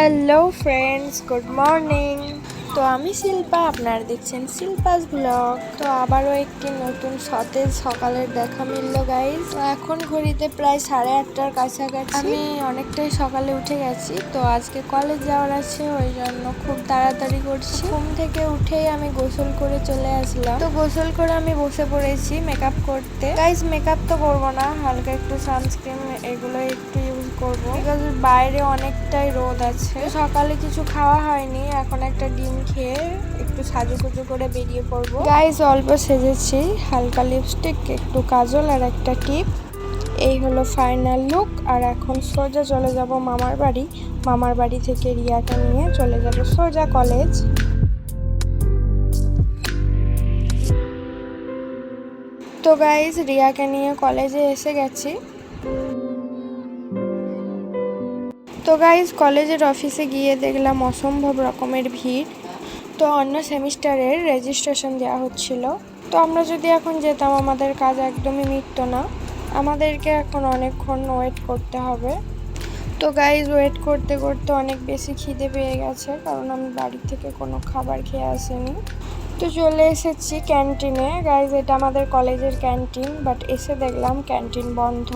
Hello friends good morning তো আমি শিল্পা, আপনারা দেখছেন শিল্পাস ব্লগ। তো আবারও একটি নতুন সতেজ সকালের দেখা মিলল গাইজ এখন ঘড়িতে প্রায় সাড়ে আটটার কাছাকাছি। আমি অনেকটাই সকালে উঠে গেছি। তো আজকে কলেজ যাওয়ার আছে, ওই জন্য খুব তাড়াতাড়ি করছি। ঘুম থেকে উঠেই আমি গোসল করে চলে আসলাম। তো গোসল করে আমি বসে পড়েছি মেকআপ করতে। গাইজ মেকআপ তো করব না, হালকা একটু সানস্ক্রিন এগুলো একটু করব। বিকজ বাইরে অনেকটাই রোদ আছে। সকালে কিছু খাওয়া হয়নি এখন একটা ডিম খেয়ে একটু সাজুগুজু করে বেরিয়ে পড়ব। গাইজ অল্প সেজেছি হালকা লিপস্টিক একটু কাজল আর একটা টিপ। এই হলো ফাইনাল লুক আর এখন সোজা চলে যাব মামার বাড়ি। মামার বাড়ি থেকে রিয়াকে নিয়ে চলে যাব সোজা কলেজ তো গাইজ রিয়াকে নিয়ে কলেজে এসে গেছি। তো গাইজ কলেজের অফিসে গিয়ে দেখলাম অসম্ভব রকমের ভিড়। তো অন্য সেমিস্টারের রেজিস্ট্রেশন দেওয়া হচ্ছিল। তো আমরা যদি এখন যেতাম, আমাদের কাজ একদমই মিটতো না। আমাদেরকে এখন অনেকক্ষণ ওয়েট করতে হবে। তো গাইজ ওয়েট করতে করতে অনেক বেশি খিদে পেয়ে গেছে, কারণ আমি বাড়ি থেকে কোনো খাবার খেয়ে আসিনি। তো চলে এসেছি ক্যান্টিনে। গাইজ এটা আমাদের কলেজের ক্যান্টিন বাট এসে দেখলাম ক্যান্টিন বন্ধ।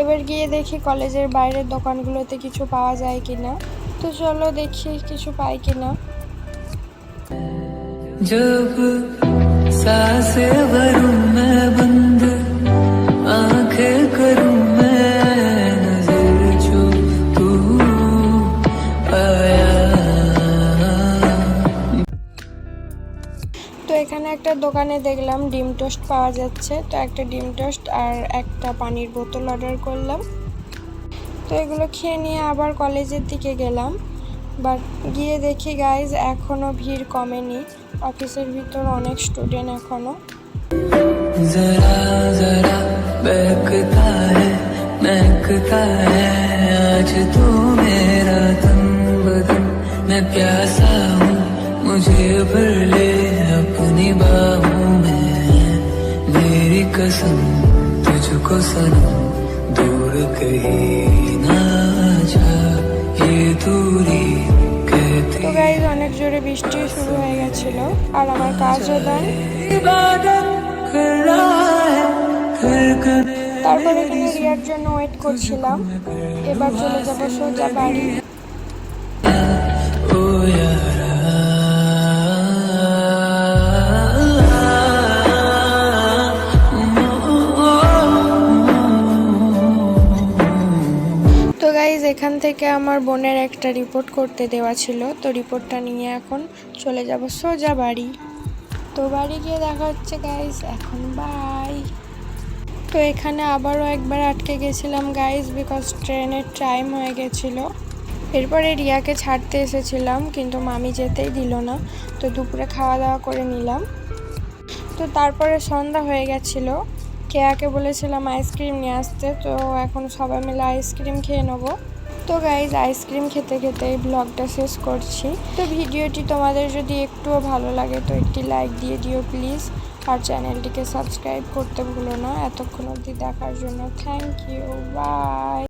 এবার গিয়ে দেখি কলেজের বাইরের দোকানগুলোতে কিছু পাওয়া যায় কিনা। তো চলো দেখি কিছু পাই কিনা। একটা দোকানে দেখলাম ডিম টোস্ট পাওয়া যাচ্ছে তো একটা ডিম টোস্ট আর একটা পানির বোতল অর্ডার করলাম তো এগুলো খেয়ে নিয়ে আবার কলেজের দিকে গেলাম বাট গিয়ে দেখি গাইজ এখনও ভিড় কমেনি অফিসের ভিতর অনেক স্টুডেন্ট এখনও जरा जरा बहकता है महकता है आज तू मेरा तन बदन मैं प्यासा हूँ मुझे भर ले अपनी बाहों में मेरी कसम तुझको सनम दूर कहीं ना जा ये दूरी कहती তো গাইজ অনেক জোরে বৃষ্টি শুরু হয়ে গেছিল আর আমার কাজও দেন इबादत कर रहा है धड़कने তারপরে এখানে রিয়ার জন্য ওয়েট করছিলাম এবার চলে যাবো সোজা বাড়ি এখান থেকে আমার বোনের একটা রিপোর্ট করতে দেওয়া ছিল। তো রিপোর্টটা নিয়ে এখন চলে যাব। সোজা বাড়ি। তো বাড়ি গিয়ে দেখা হচ্ছে গাইজ এখন বাই তো এখানে আবারও একবার আটকে গেছিলাম গাইজ বিকজ ট্রেনের টাইম হয়ে গেছিল। এরপরে রিয়াকে ছাড়তে এসেছিলাম, কিন্তু মামি যেতেই দিল না। তো দুপুরে খাওয়া দাওয়া করে নিলাম। তো তারপরে সন্ধ্যা হয়ে গেছিল। কেয়াকে বলেছিলাম আইসক্রিম নিয়ে আসতে, তো এখন সবাই মিলে আইসক্রিম খেয়ে নেব। তো গাইজ আইসক্রিম খেতে খেতে এই ব্লগটা শেষ করছি। তো ভিডিওটি তোমাদের যদি একটুও ভালো লাগে, তো একটি লাইক দিয়ে দিও প্লিজ আর চ্যানেলটিকে সাবস্ক্রাইব করতে ভুলো না। এতক্ষণ অবধি দেখার জন্য থ্যাংক ইউ বাই